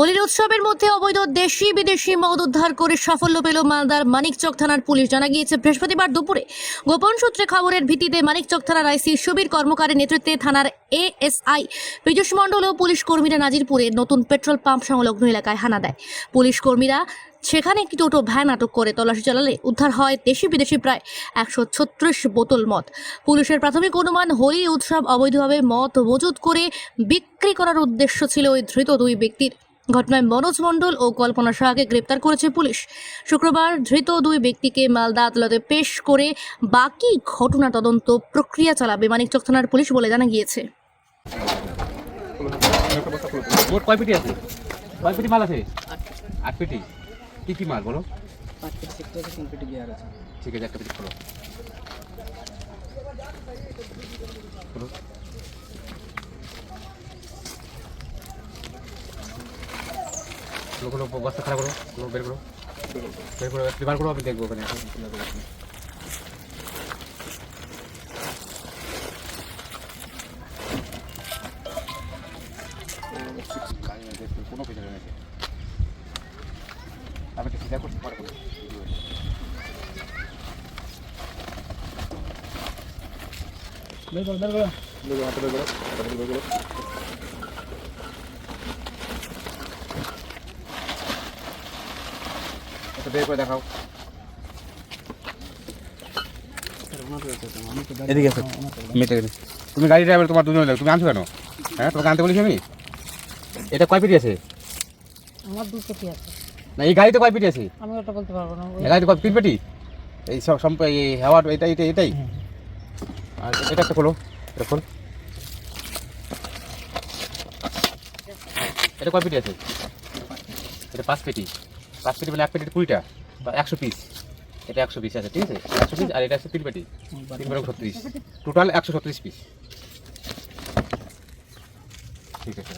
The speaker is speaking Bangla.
হোলির উৎসবের মধ্যে অবৈধ দেশি বিদেশি মদ উদ্ধার করে সাফল্য পেল মালদার মানিকচক থানার পুলিশ। জানা গিয়েছে, বৃহস্পতিবার দুপুরে গোপন সূত্রে খবরের ভিত্তিতে মানিকচক থানার আইসি সুবীর কর্মকারের নেতৃত্বে থানার এএসআই পীযুষ মণ্ডল ও পুলিশ কর্মীরা নাজিরপুরে নতুন পেট্রোল পাম্প সংলগ্ন এলাকায় হানা দেয়। পুলিশ কর্মীরা সেখানে একটি টোটো, ভ্যান আটক করে তল্লাশি চালালে উদ্ধার হয় দেশি বিদেশি প্রায় একশো ছত্রিশ বোতল মদ। পুলিশের প্রাথমিক অনুমান হোলি উৎসব অবৈধভাবে মদ মজুত করে বিক্রি করার উদ্দেশ্য ছিল ওই ধৃত দুই ব্যক্তির। ঘটনায় মনোজ মণ্ডল ও কল্পনা শাহকে গ্রেপ্তার করেছে পুলিশ। শুক্রবার ধৃত দুই ব্যক্তিকে মালদা আদালতে পেশ করে বাকি ঘটনা তদন্ত প্রক্রিয়া চালাবে মানিকচক থানার পুলিশ বলে জানা গিয়েছে। মোট কয় পেটি আছে? কয় পেটি মাল আছে? আট পেটি কি কি মাল বলো? পাঁচ পেটি সিক্স তিন পেটি বিয়ার আছে। ঠিক আছে একটা পেটি খোলো। খোলো, খোলো বস্তা খারাপ করো খোলো, বের করো বের করো একটু বার করো আমি দেখব ওখানে কোনো পেছনে নেই আমি একটা সিধা করছি পরে করব বের করো বের করো বের করো, হাতটা বের করো, হাতটা বের করো। একটা বের করে দেখাও। এদিকে আসো মেটে তুমি গাড়ি ড্রাইভার তোমার দুজন লাগে তুমি আনছো কেন? হ্যাঁ তোমাকে আনতে বলেছি আমি? এটা কয় পেটি আছে? আমার দু পেটি আছে। না এই গাড়িতে কয় পেটি আছে? আমি ওটা বলতে পারব না। এই গাড়িতে কয় তিন পেটি? এই সব সম্প এই হাওয়ার এটা এটা এটাই আর এটা একটা খোলো এটা খোল। এটা কয় পেটি আছে? এটা পাঁচ পেটি। পাঁচ পেটি মানে এক পেটি কুড়িটা বা একশো পিস এটা একশো পিস আছে, ঠিক আছে? একশো পিস আর এটা আছে তিন পেটি। তিন পেটি ছত্রিশ। টোটাল একশো ছত্রিশ পিস ঠিক আছে।